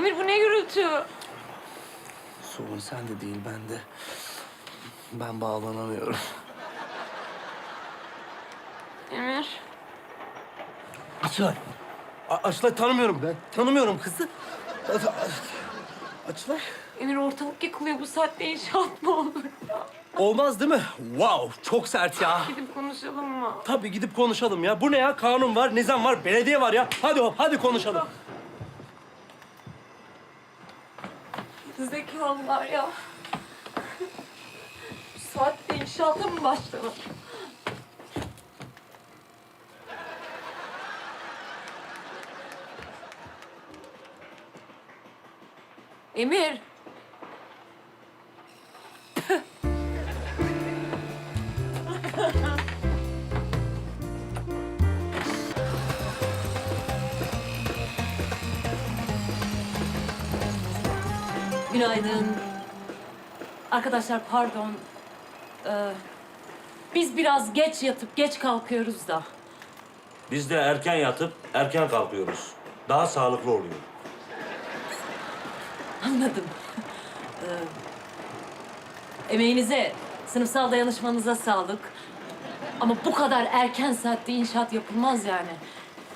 Emir bu ne gürültü? Sorun sende değil bende. Ben bağlanamıyorum. Emir. Açılay. A- Açılay tanımıyorum ben. Tanımıyorum kızı. A- Açılay. Emir ortalık yıkılıyor bu saatte inşaat mı olur? Olmaz değil mi? Wow, çok sert ya. Gidip konuşalım mı? Tabii gidip konuşalım ya. Bu ne ya? Kanun var, nizam var, belediye var ya. Hadi hop, hadi konuşalım. Zekalılar ya. Saatte inşaata mı başlanır? Emir. Günaydın. Arkadaşlar pardon. Ee, biz biraz geç yatıp geç kalkıyoruz da. Biz de erken yatıp erken kalkıyoruz. Daha sağlıklı oluyor. Anladım. Ee, emeğinize, sınıfsal dayanışmanıza sağlık. Ama bu kadar erken saatte inşaat yapılmaz yani.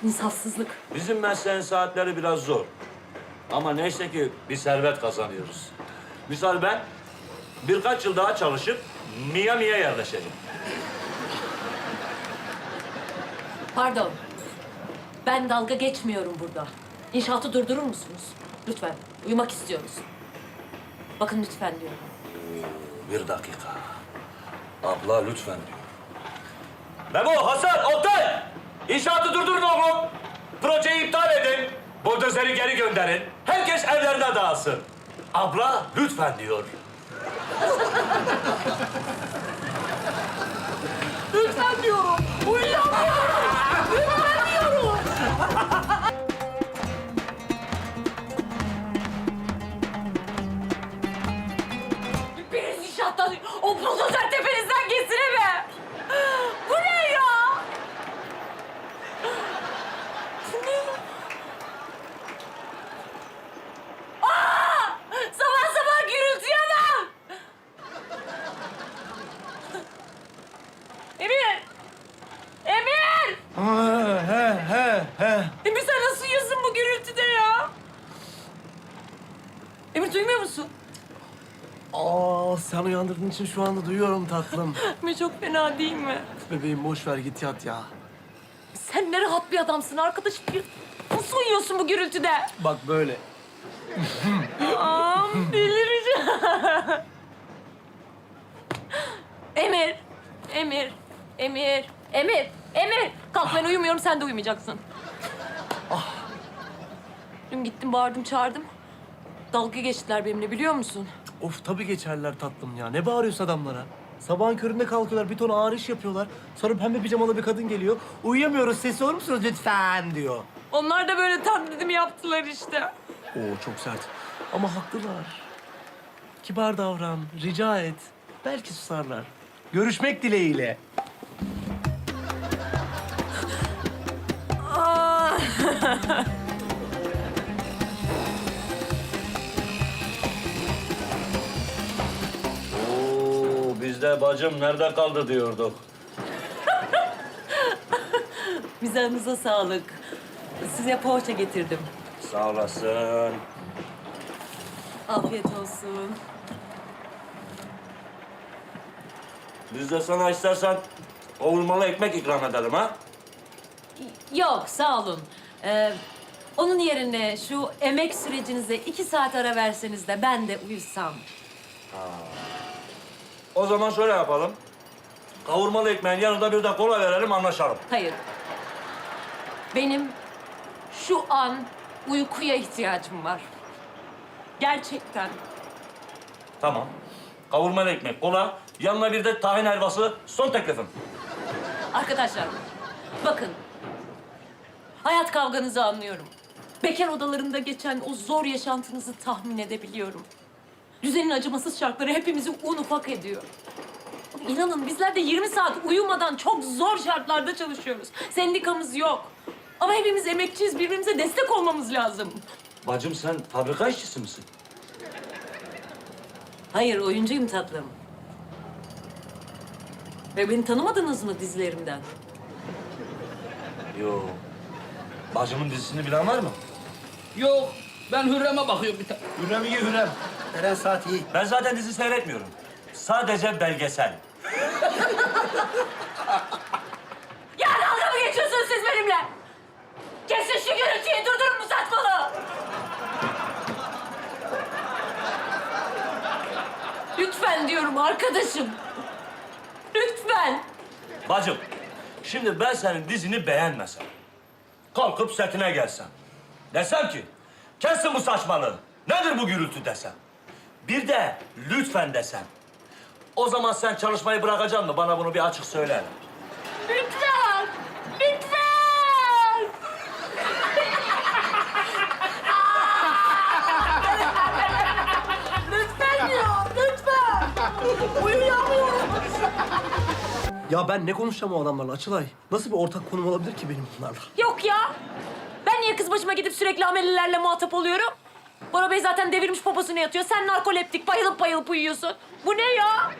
İnsafsızlık. Bizim mesleğin saatleri biraz zor. Ama neyse ki bir servet kazanıyoruz. Misal ben birkaç yıl daha çalışıp Miami'ye yerleşeceğim. Pardon. Ben dalga geçmiyorum burada. İnşaatı durdurur musunuz? Lütfen. Uyumak istiyoruz. Bakın lütfen diyorum. Bir dakika. Abla lütfen diyor. Memo, Hasan, Oktay! İnşaatı durdurun oğlum. Projeyi iptal. Buldozeri geri gönderin. Herkes evlerine dağılsın. Abla lütfen diyor. Lütfen diyorum. Uyuyamıyorum. Lütfen diyorum. Biriniz inşaattan o buldozer tepenizden geçsine be. Bu ne ya? Bu ne? Aa! Sabah sabah gürültüye bak. Emir! Emir! he, he, he. Emir sen nasıl uyuyorsun bu gürültüde ya? Emir duymuyor musun? Aa, sen uyandırdığın için şu anda duyuyorum tatlım. Emir çok fena değil mi? Bebeğim boş ver git yat ya. Sen ne rahat bir adamsın arkadaş. Bir... Nasıl uyuyorsun bu gürültüde? Bak böyle. Aa, delireceğim. Emir, Emir, Emir, Emir, Emir. Kalk ben uyumuyorum, sen de uyumayacaksın. Dün gittim, bağırdım, çağırdım. Dalga geçtiler benimle biliyor musun? Of tabii geçerler tatlım ya. Ne bağırıyorsun adamlara? Sabahın köründe kalkıyorlar, bir ton ağır iş yapıyorlar. Sonra pembe pijamalı bir kadın geliyor. Uyuyamıyoruz, sesi olur musunuz lütfen diyor. Onlar da böyle taklidimi yaptılar işte. Oo çok sert. Ama haklılar. Kibar davran, rica et. Belki susarlar. Görüşmek dileğiyle. Oo, de bacım nerede kaldı diyorduk. Mizahınıza sağlık. Size poğaça getirdim. Sağ olasın. Afiyet olsun. Biz de sana istersen kavurmalı ekmek ikram edelim ha. Yok, sağ olun. Ee, onun yerine şu emek sürecinize iki saat ara verseniz de ben de uyusam. O zaman şöyle yapalım. Kavurmalı ekmeğin yanında bir de kola verelim anlaşalım. Hayır. Benim şu an uykuya ihtiyacım var. Gerçekten. Tamam. Kavurmalı ekmek, kola, yanına bir de tahin helvası son teklifim. Arkadaşlar, bakın. Hayat kavganızı anlıyorum. Bekar odalarında geçen o zor yaşantınızı tahmin edebiliyorum. Düzenin acımasız şartları hepimizi un ufak ediyor. Ama İnanın bizler de 20 saat uyumadan çok zor şartlarda çalışıyoruz. Sendikamız yok. Ama hepimiz emekçiyiz, birbirimize destek olmamız lazım. Bacım sen fabrika işçisi misin? Hayır, oyuncuyum tatlım. Ve beni tanımadınız mı dizilerimden? Yo. Bacımın dizisini bilen var mı? Yok, ben Hürrem'e bakıyorum bir tane. Hürrem iyi Hürrem. Eren saat iyi. Ben zaten dizi seyretmiyorum. Sadece belgesel. Ya dalga mı geçiyorsunuz siz benimle? Kesin şu gürültüyü durdurun bu saçmalığı. Lütfen diyorum arkadaşım. Lütfen. Bacım, şimdi ben senin dizini beğenmesem, kalkıp setine gelsem, desem ki, kesin bu saçmalığı, nedir bu gürültü desem, bir de lütfen desem, o zaman sen çalışmayı bırakacaksın mı? Bana bunu bir açık söyle. Lütfen. Lütfen. lütfen diyor. Lütfen. Uyuyamıyorum. Ya ben ne konuşacağım o adamlarla Açılay? Nasıl bir ortak konum olabilir ki benim bunlarla? Yok ya. Ben niye kız başıma gidip sürekli amelilerle muhatap oluyorum? Bora Bey zaten devirmiş poposunu yatıyor. Sen narkoleptik bayılıp bayılıp uyuyorsun. Bu ne ya?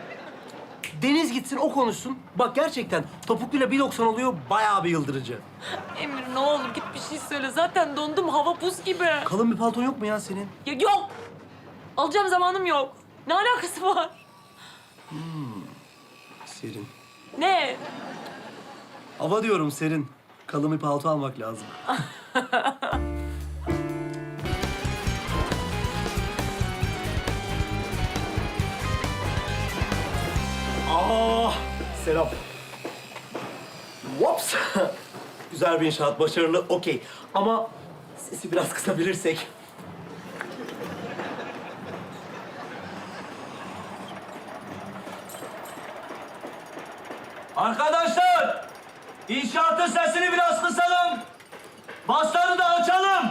Deniz gitsin o konuşsun. Bak gerçekten topukluyla 1.90 oluyor bayağı bir yıldırıcı. Emir ne olur git bir şey söyle. Zaten dondum hava buz gibi. Kalın bir palton yok mu ya senin? Ya yok. Alacağım zamanım yok. Ne alakası var? Serin. Ne? Hava diyorum serin. Kalın bir palto almak lazım. Aa, selam. Whoops. Güzel bir inşaat, başarılı, okey. Ama sesi biraz kısabilirsek. Arkadaşlar, inşaatın sesini biraz kısalım. Basları da açalım.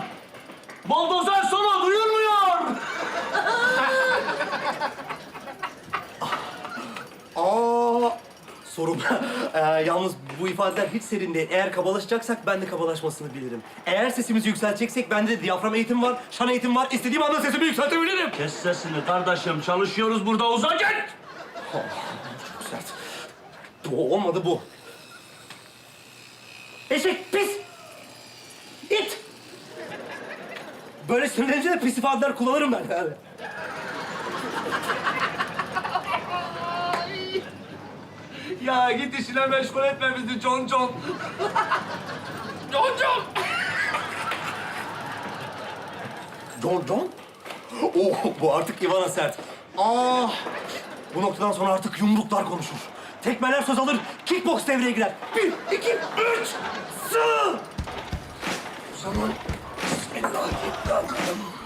Boldozer sonu duyulmuyor. Aa, sorun. Ee, yalnız bu ifadeler hiç serin değil. Eğer kabalaşacaksak ben de kabalaşmasını bilirim. Eğer sesimizi yükselteceksek bende de diyafram eğitim var, şan eğitim var. İstediğim anda sesimi yükseltebilirim. Kes sesini kardeşim, çalışıyoruz burada. Uzak git. Yükselt. Bu olmadı bu. Eşek, pis! İt! Böyle sinirlenince de pis ifadeler kullanırım ben yani. Ya git işine meşgul etme bizi John John. John John! John John? Oh, bu artık Ivana sert. Ah! Bu noktadan sonra artık yumruklar konuşur. Tekmeler söz alır, kickbox devreye girer. Bir, iki, üç, sığ! O zaman Bismillahirrahmanirrahim.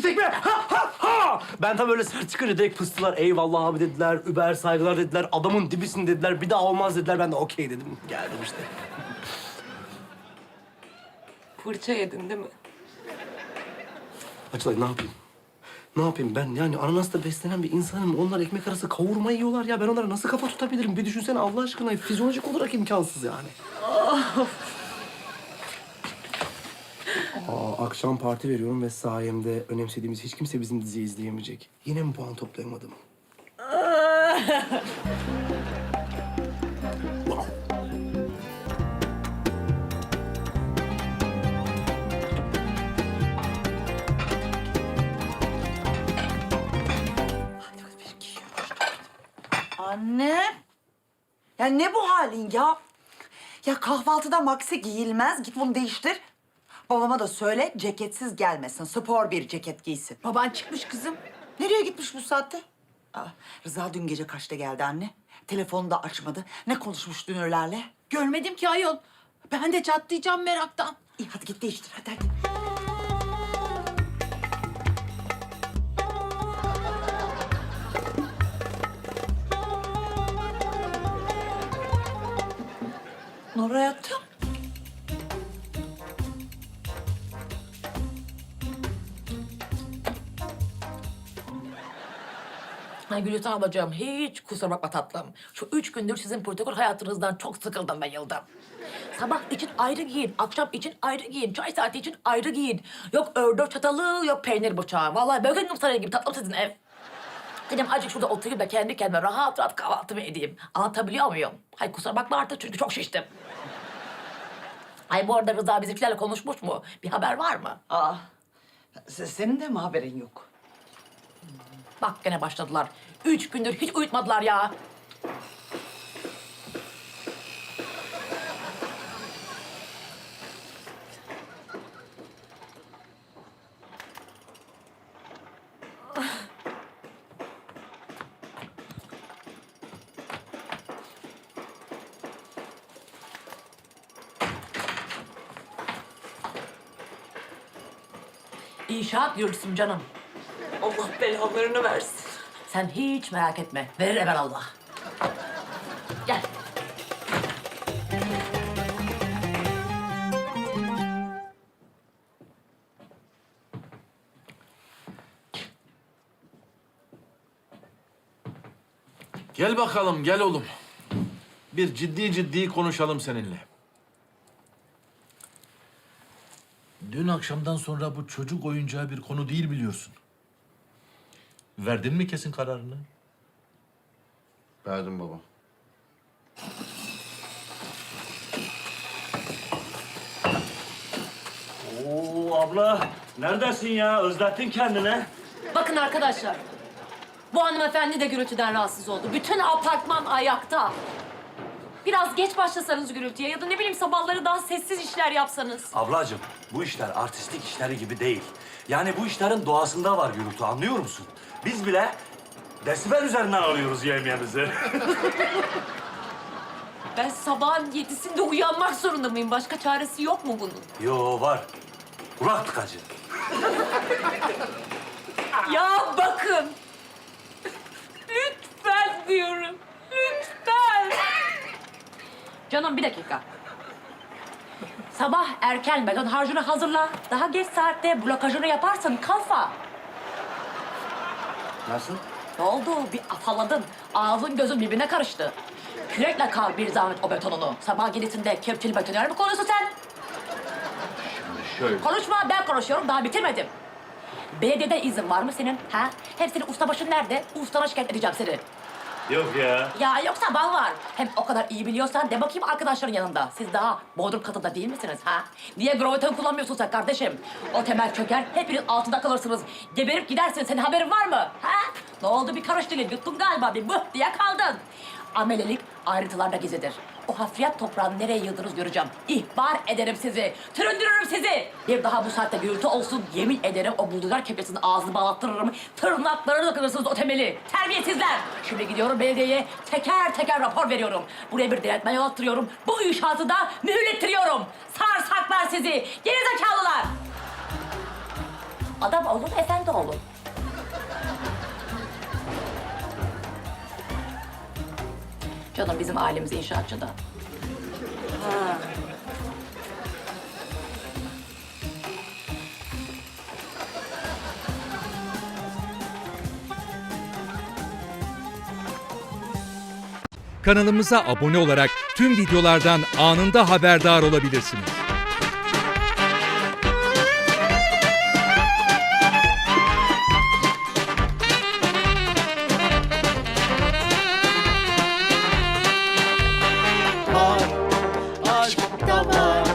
Üçlü tekme! Ha ha ha! Ben tam öyle sert çıkınca direkt fıstılar. Eyvallah abi dediler, über saygılar dediler, adamın dibisin dediler, bir daha olmaz dediler. Ben de okey dedim. Geldim işte. Fırça yedin değil mi? Açılay ne yapayım? Ne yapayım ben yani ananasla beslenen bir insanım. Onlar ekmek arası kavurma yiyorlar ya. Ben onlara nasıl kafa tutabilirim? Bir düşünsene Allah aşkına. Fizyolojik olarak imkansız yani. Aa, akşam parti veriyorum ve sayemde önemsediğimiz hiç kimse bizim diziyi izleyemeyecek. Yine mi puan toplayamadım? Anne. Ya ne bu halin ya? Ya kahvaltıda maxi giyilmez. Git bunu değiştir. Babama da söyle ceketsiz gelmesin. Spor bir ceket giysin. Baban çıkmış kızım. Nereye gitmiş bu saatte? Aa, Rıza dün gece kaçta geldi anne? Telefonu da açmadı. Ne konuşmuş dünürlerle? Görmedim ki ayol. Ben de çatlayacağım meraktan. İyi hadi git değiştir hadi hadi. Nur hayatım. Ay Gülüten ablacığım hiç kusura bakma tatlım. Şu üç gündür sizin protokol hayatınızdan çok sıkıldım ben yıldım. Sabah için ayrı giyin, akşam için ayrı giyin, çay saati için ayrı giyin. Yok ördek çatalı, yok peynir bıçağı. Vallahi böğün sarayı gibi tatlım sizin ev. Dedim azıcık şurada oturayım da kendi kendime rahat rahat kahvaltımı edeyim. Anlatabiliyor muyum? Hay kusura bakma artık çünkü çok şiştim. Ay bu arada Rıza bizimkilerle konuşmuş mu? Bir haber var mı? Aa, se- senin de mi haberin yok? Bak gene başladılar. Üç gündür hiç uyutmadılar ya. İnşaat yürüsün canım. Allah belalarını versin. Sen hiç merak etme. Verir evvel Allah. Gel. Gel bakalım, gel oğlum. Bir ciddi ciddi konuşalım seninle. Dün akşamdan sonra bu çocuk oyuncağı bir konu değil biliyorsun. Verdin mi kesin kararını? Verdim baba. Oo abla neredesin ya? Özlettin kendine. Bakın arkadaşlar. Bu hanımefendi de gürültüden rahatsız oldu. Bütün apartman ayakta. Biraz geç başlasanız gürültüye ya da ne bileyim sabahları daha sessiz işler yapsanız. Ablacığım bu işler artistik işleri gibi değil. Yani bu işlerin doğasında var gürültü anlıyor musun? Biz bile desibel üzerinden alıyoruz yemeğimizi. Ben sabahın yedisinde uyanmak zorunda mıyım? Başka çaresi yok mu bunun? Yo var. Kulak tıkacı. Ya bakın. Lütfen diyorum. Lütfen. Canım bir dakika. Sabah erken beton harcını hazırla. Daha geç saatte blokajını yaparsın kafa. Nasıl? Ne oldu? Bir afaladın. Ağzın gözün birbirine karıştı. Kürekle kal bir zahmet o betonunu. Sabah gidisinde kepçeli betoner mi konuşuyorsun sen? Şöyle. Konuşma ben konuşuyorum daha bitirmedim. Belediyede izin var mı senin? Ha? Hem senin ustabaşın nerede? Ustana şikayet edeceğim seni. Yok ya. Ya yoksa bal var. Hem o kadar iyi biliyorsan de bakayım arkadaşların yanında. Siz daha bodrum katında değil misiniz ha? Niye graviton kullanmıyorsun sen kardeşim? O temel çöker, hepiniz altında kalırsınız. Geberip gidersin, senin haberin var mı? Ha? Ne oldu bir karış dilin, yuttun galiba bir bıh diye kaldın. Amelelik ayrıntılarda gizlidir. O hafriyat toprağını nereye yıldınız göreceğim. İhbar ederim sizi. Türündürürüm sizi. Bir daha bu saatte gürültü olsun. Yemin ederim o buldular kepçesinin ağzını bağlattırırım. Tırnaklarını dokunursunuz o temeli. Terbiyesizler. Şimdi gidiyorum belediyeye. Teker teker rapor veriyorum. Buraya bir denetme yol attırıyorum. Bu inşaatı da mühürlettiriyorum. Sarsaklar sizi. Gerizekalılar. Adam olun, efendi olun. Canım bizim ailemiz inşaatçı da. Kanalımıza abone olarak tüm videolardan anında haberdar olabilirsiniz.